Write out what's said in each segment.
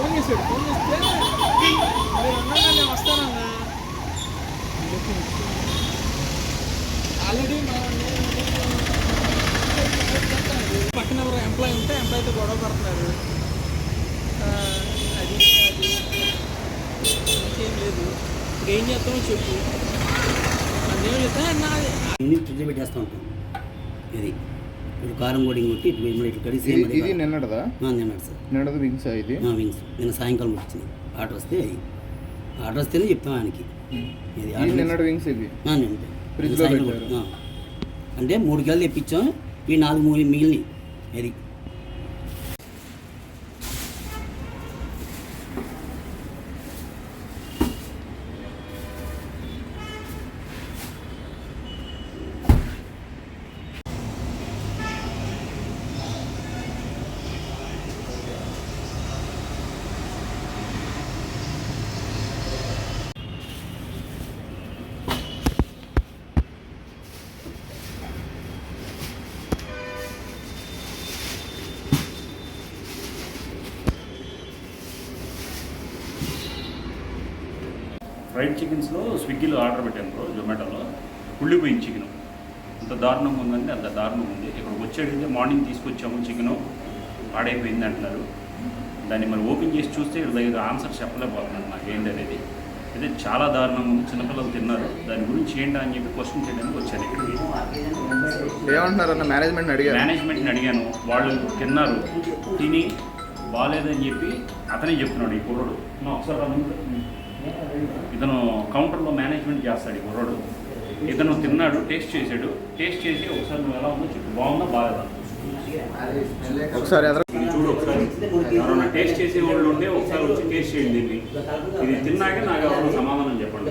Phone చేశాడు. Phone చేస్తే మీరు అన్నాగా నేను వస్తానన్నా ఆల్రెడీ మా నేను- నేను పక్కన ఎవరు ఎంప్లాయ్ ఉంటే ఎంప్లాయ్తో గొడవ పడుతున్నారు. అది ఏం లేదు. ఇప్పుడు ఏం చేస్తామో చెప్పు. అదేం చెప్తా నాది. ఇన్ని ఫ్రిడ్జ్ పెట్టేస్తూ ఉంటాం. ఇది. ఇప్పుడు కారం కోడింగ్ కొట్టి ఇటు మేము ఇటు కడిగి ఇది నిన్నటిదా? నిన్నటి సార్. నిన్నటిది వింగ్స్ ఇది? వింగ్స్. నిన్న సాయంకాలం వచ్చింది. ఆర్డర్ వస్తే ఆర్డర్ వస్తేనే చెప్తాం ఆయనకి. ఇది నిన్నటి వింగ్స్ ఇది. అంటే మూడు కిలోలు తెప్పించాం. ఈ నాలుగు మూడు మిగిలినాయి. అది. ఫ్రైడ్ చికెన్స్లో స్విగ్గీలో ఆర్డర్ పెట్టాను బ్రో జొమాటోలో. కుళ్ళిపోయింది చికెన్. అంత దారుణంగా ఉందంటే అంత దారుణంగా ఉంది. ఇక్కడ వచ్చేటైతే మార్నింగ్ తీసుకొచ్చాము చికెన్. పాడైపోయింది అంటున్నారు. దాన్ని మరి ఓపెన్ చేసి చూస్తే ఇక్కడ దగ్గర ఆన్సర్ చెప్పలేకపోతున్నాను నాకు ఏంటి అనేది అయితే చాలా దారుణంగా ఉంది. చిన్నపిల్లలు తిన్నారు. దాని గురించి ఏంటి అని చెప్పి క్వశ్చన్ చేయడానికి వచ్చాను ఇక్కడికి ఏమంటున్నారు అన్న? మేనేజ్మెంట్ అడిగారు. మేనేజ్మెంట్ని అడిగాను. వాళ్ళు తిన్నారు. తిని బాగాలేదని చెప్పి అతనే చెప్తున్నాడు ఈ కుర్రోడు. ఒకసారి. ఇతను కౌంటర్లో మేనేజ్మెంట్ చేస్తాడు ఈ కుర్రోడు. ఇతను తిన్నాడు టేస్ట్ చేశాడు. టేస్ట్ చేసి ఒకసారి నువ్వు ఎలా ఉందో చెప్పు. బాగుందా బాగాలేదా? ఒకసారి చూడు ఒకసారి. ఎవరైనా టేస్ట్ చేసే వాళ్ళు ఉంటే ఒకసారి వచ్చి టేస్ట్ చేయండి దీన్ని ఇది తిన్నాక నాకు ఎవరైనా సమాధానం చెప్పండి.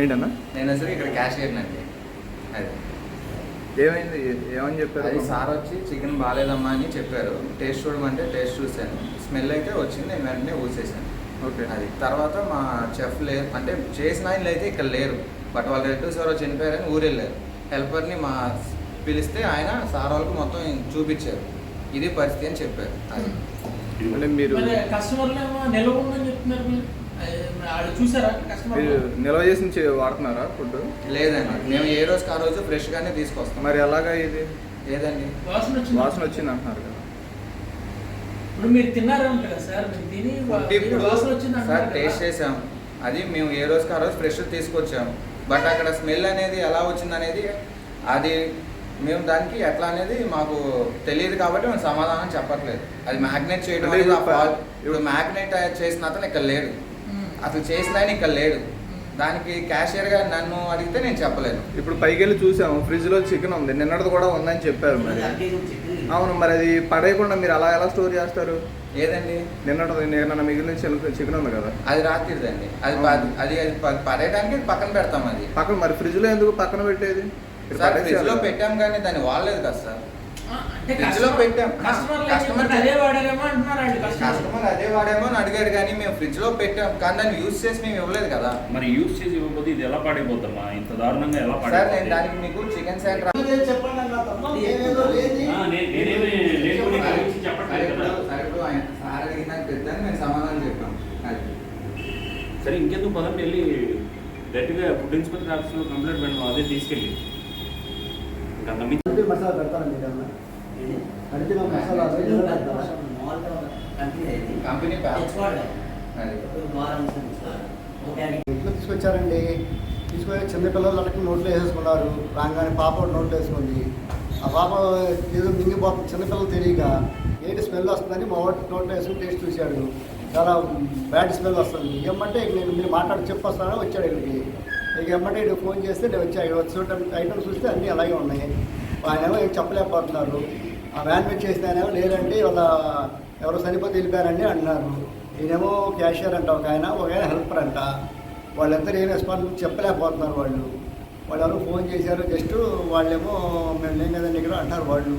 ఏంటన్నా? నేను అసలు ఇక్కడ క్యాషియర్ అండి. అది. ఏమైంది? ఏమని చెప్పారు? అది సార్ వచ్చి చికెన్ బాగాలేదమ్మా అని చెప్పారు. టేస్ట్ చూడమంటే టేస్ట్ చూశాను. స్మెల్ అయితే వచ్చింది నేను వెంటనే ఊసేసాను. ఓకే. అది తర్వాత మా చెఫ్ లేరు అంటే చేసిన ఆయనలు అయితే ఇక్కడ లేరు. బట్ వాళ్ళ రిలేటివ్స్ ఎవరో చనిపోయారని ఊరెళ్ళారు. హెల్పర్ని మా పిలిస్తే ఆయన సార్ వాళ్ళకి మొత్తం చూపించారు. ఇది పరిస్థితి అని చెప్పారు. అది. అంటే మీరు మరి కస్టమర్లు ఏమో నిల్వ ఉందని చెప్తున్నారు మీరు నిల్వ చేసి వాడుతున్నారా ఫుడ్? లేదండి. మేము ఏ రోజుకి ఆ రోజు ఫ్రెష్గానే తీసుకొస్తాం. మరి ఎలాగా ఇది? లేదండి వాసన వచ్చింది? వాసన వచ్చింది అంటున్నారు కదా. ఇప్పుడు మీరు తిన్నారేమో కదా సార్? తిని వాసన వచ్చింది సార్ టేస్ట్ కదా. చేసాం. అది మేము ఏ రోజుకి ఆ రోజు ఫ్రెష్ తీసుకొచ్చాం. బట్ అక్కడ స్మెల్ అనేది ఎలా వచ్చింది అనేది అది మేము దానికి ఎట్లా అనేది మాకు తెలియదు కాబట్టి మేము సమాధానం చెప్పట్లేదు. అది మ్యాగ్నేట్ చేయడం అనేది ఇప్పుడు మ్యాగ్నేట్ చేసిన అతను ఇక్కడ లేడు. అసలు చేసిన ఆయన ఇక్కడ లేడు. దానికి క్యాషియర్గా నన్ను అడిగితే నేను చెప్పలేదు ఇప్పుడు పైకి వెళ్ళి చూసాము ఫ్రిడ్జ్లో చికెన్ ఉంది నిన్నటిది కూడా ఉందని చెప్పారు మరి. అవును మరి అది పడేయకుండా మీరు అలా ఎలా స్టోర్ చేస్తారు? ఏదండి? నిన్నటి నిన్న మిగిలిన చికెన్ ఉంది కదా. అది రాత్రిదండి. అది అది అది పడేయడానికి పక్కన పెడతాం అది. పక్కన మరి ఫ్రిడ్జ్లో ఎందుకు పక్కన పెట్టేది? ఫ్రిడ్జ్లో. పెట్టాం కానీ దాన్ని వాడలేదు కదా సార్. పెట్టాం. కస్టమర్? అదే వాడారేమో కస్టమర్ అదే వాడేమో అని అడిగాడు కానీ మేము ఫ్రిడ్జ్లో పెట్టాం. కానీ దాన్ని యూజ్ చేసి మేము ఇవ్వలేదు కదా. మరి యూజ్ చేసి ఇవ్వకపోతే ఇది ఎలా పాడైపోద్దమ్మా? ఇంత దారుణంగా ఎలా సార్ నేను పాడైపోతుంది దానికి మీకు చికెన్ సెంటర్ సార్ పెద్దని మేము సమాధానం చెప్పాం. సరే ఇంకెందుకు పదండి వెళ్ళి డైరెక్ట్గా ఫుడ్ ఇన్స్పెక్టర్ ఆఫీస్లో కంప్లైంట్ పెడదాం అదే తీసుకెళ్ళి. ఇంకా అంటే మసాలా పెడతాను మీరు ఏమన్నా అడిగిన మసాలా పెడతారా? కంపెనీ ఇంట్లో తీసుకొచ్చారండి? తీసుకొని చిన్నపిల్లలకి నోట్లో వేసేసుకున్నారు. రాగానే పాప నోట్లో వేసుకుంది. ఆ పాప ఏదో మింగిపోతుంది. చిన్నపిల్లలు తెలియక ఏంటి స్మెల్ వస్తుందని మా వాటి నోట్లో వేసుకుని టేస్ట్ చూశాడు. చాలా బ్యాడ్ స్మెల్ వస్తుంది. ఏమంటే నేను మీరు మాట్లాడి చెప్పొస్తానని వచ్చాడు ఇక్కడికి. ఇక ఏమంటే ఇక్కడ ఫోన్ చేస్తే నేను వచ్చా. ఇక్కడ వచ్చే ఐటమ్స్ చూస్తే అన్నీ అలాగే ఉన్నాయి. ఆయన ఏమో ఏం చెప్పలేకపోతున్నారు. ఆ వ్యాన్ మీద చేసిన ఆయన ఏమో లేదంటే వాళ్ళ ఎవరో చనిపోతే వెళ్ళిపోయారండి అంటున్నారు. ఈయనేమో క్యాషియర్ అంట ఒక ఆయన ఒక ఆయన హెల్పర్ అంట. వాళ్ళందరూ ఏం రెస్పాన్స్ చెప్పలేకపోతున్నారు వాళ్ళు. వాళ్ళు ఎవరో ఫోన్ చేశారు జస్ట్ వాళ్ళేమో మేము లేం కదండి ఇక్కడ అంటారు వాళ్ళు.